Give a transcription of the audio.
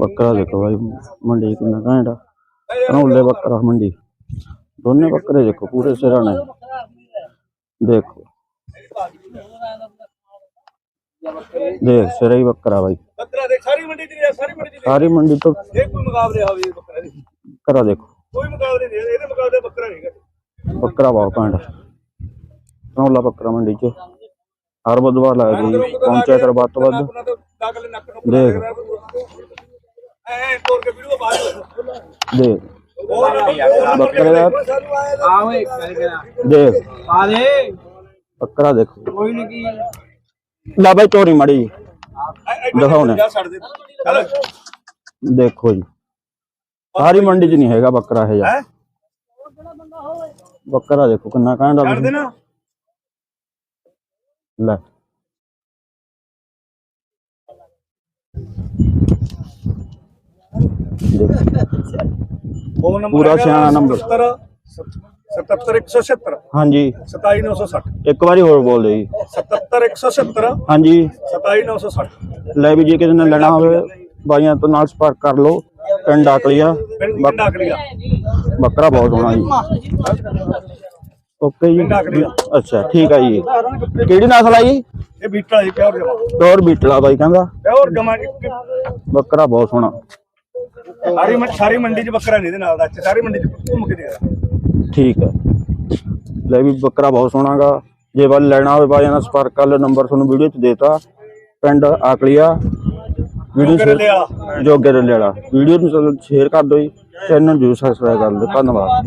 ਬੱਕਰਾ ਦੇਖੋ ਮੰਡੀ ਕਿੰਨਾ ਘੈਂਟ ਆ। ਰੌਲੇ ਬੱਕਰਾ ਮੰਡੀ। ਦੋਨੇ ਬੱਕਰੇ ਦੇਖੋ ਪੂਰੇ ਸਿਰਾਂ ਨੇ। ਦੇਖੋ। ਦੇਖ ਸਿਰਾ ਹੀ ਬੱਕਰਾ ਭਾਈ ਬੱਕਰਾ ਦੇਖ ਸਾਰੀ ਮੰਡੀ ਦੀ ਸਾਰੀ ਮੰਡੀ ਦੀ ਸਾਰੀ ਮੰਡੀ ਤੋਂ ਇਹ ਕੋਈ ਮੁਕਾਬਲੇ ਹੋਵੇ ਇਹ ਬੱਕਰਾ ਦੀ। ਬੱਕਰਾ ਦੇਖੋ। ਕੋਈ ਮੁਕਾਬਲੇ ਨਹੀਂ ਇਹਦੇ ਮੁਕਾਬਲੇ ਬੱਕਰਾ ਨਹੀਂ ਹੈਗਾ। ਬੱਕਰਾ ਬਹੁਤ ਘੈਂਟ ਬੱਕਰਾ ਮੰਡੀ ਚ। ਹਰ ਬੁੱਧਵਾਰ ਲੱਗਦੀ ਪਹੁੰਚਿਆ ਕਰ ਵੱਧ ਤੋਂ ਵੱਧ। ਦੇਖ ਐ ਤੋੜ ਕੇ ਵੀਡੀਓ ਬਾਅਦ ਦੇਖ ਬੱਕਰੇ ਦਾ ਸਾਨੂੰ ਆਇਆ ਆ ਓਏ ਗੱਲ ਕਰਾ ਦੇਖ ਆ ਦੇ। ਬੱਕਰਾ ਦੇਖੋ। ਕੋਈ ਨਹੀਂ ਕੀ ਲੈ ਬਾਈ ਚੋਰੀ ਮੜੀ ਦਿਖਾਉਣੇ ਦੇਖੋ ਜੀ। ਸਾਰੀ ਮੰਡੀ 'ਚ ਨਹੀਂ ਹੈਗਾ ਬੱਕਰਾ ਇਹ ਹੈ? ਬੱਕਰਾ ਦੇਖੋ ਕਿੰਨਾ ਕਹਿੰਦਾ ਛੱਡ ਦੇ ਨਾ ਲੈ। ਫੋਨ ਨੰਬਰ ਪੂਰਾ ਸਿਆਣਾ ਨੰਬਰ। 77176 ਹਾਂਜੀ 27960 ਇੱਕ ਵਾਰੀ ਹੋਰ ਬੋਲ ਦਿਓ ਜੀ 77176 ਹਾਂਜੀ 27960 ਲੈ ਵੀ ਜੇ ਕਿਸੇ ਨੇ ਲੈਣਾ ਹੋਵੇ ਬਾਈਆਂ ਤੋਂ ਨਾਲ ਸੰਪਰਕ ਕਰ ਲਓ ਪਿੰਡ ਆਕਲੀਆ ਪਿੰਡ ਪਿੰਡ ਆਕਲੀਆ ਬੱਕਰਾ ਬਹੁਤ ਸੋਹਣਾ ਜੀ ਓਕੇ ਜੀ ਪਿੰਡ ਆਕਲੀਆ। ਅੱਛਾ ਠੀਕ ਆ ਜੀ ਕਿਹੜੀ ਨਸਲ ਆ ਜੀ ਇਹ ਬੀਟਾ ਜੀ ਪਿਓਰ ਜਮਾ ਪਿਓਰ ਬੀਟਲਾ ਬਾਈ ਕਹਿੰਦਾ ਪਿਓਰ ਜਮਾ ਬੱਕਰਾ ਬਹੁਤ ਸੋਹਣਾ ਸਾਰੀ ਮੰਡੀ ਸਾਰੀ ਮੰਡੀ ਚ ਬੱਕਰਾ ਨਹੀਂ ਇਹਦੇ ਨਾਲ ਦਾ ਸਾਰੀ ਮੰਡੀ ਚ ਘੁੰਮ ਕੇ ਦੇਗਾ ਠੀਕ ਹੈ ਲੈ ਵੀ ਬੱਕਰਾ ਬਹੁਤ ਸੋਹਣਾਗਾ ਜੇ ਵੱਲ ਲੈਣਾ ਹੋਵੇ ਬਾਈਆਂ ਨਾਲ ਸੰਪਰਕ ਕਰ ਲਓ ਨੰਬਰ ਤੁਹਾਨੂੰ ਵੀਡੀਓ 'ਚ ਦੇਤਾ। ਪਿੰਡ ਆਕਲੀਆ ਵੀਡੀਓ ਜੋਗੇ ਵਾਲਾ। ਜੋਗੇ ਵਾਲਾ ਵੀਡੀਓ ਨੂੰ ਸ਼ੇਅਰ ਕਰ ਦਿਓ ਜੀ ਚੈਨਲ ਨੂੰ ਜਰੂਰ ਸਬਸਕ੍ਰਾਈਬ ਕਰ ਲਓ ਧੰਨਵਾਦ।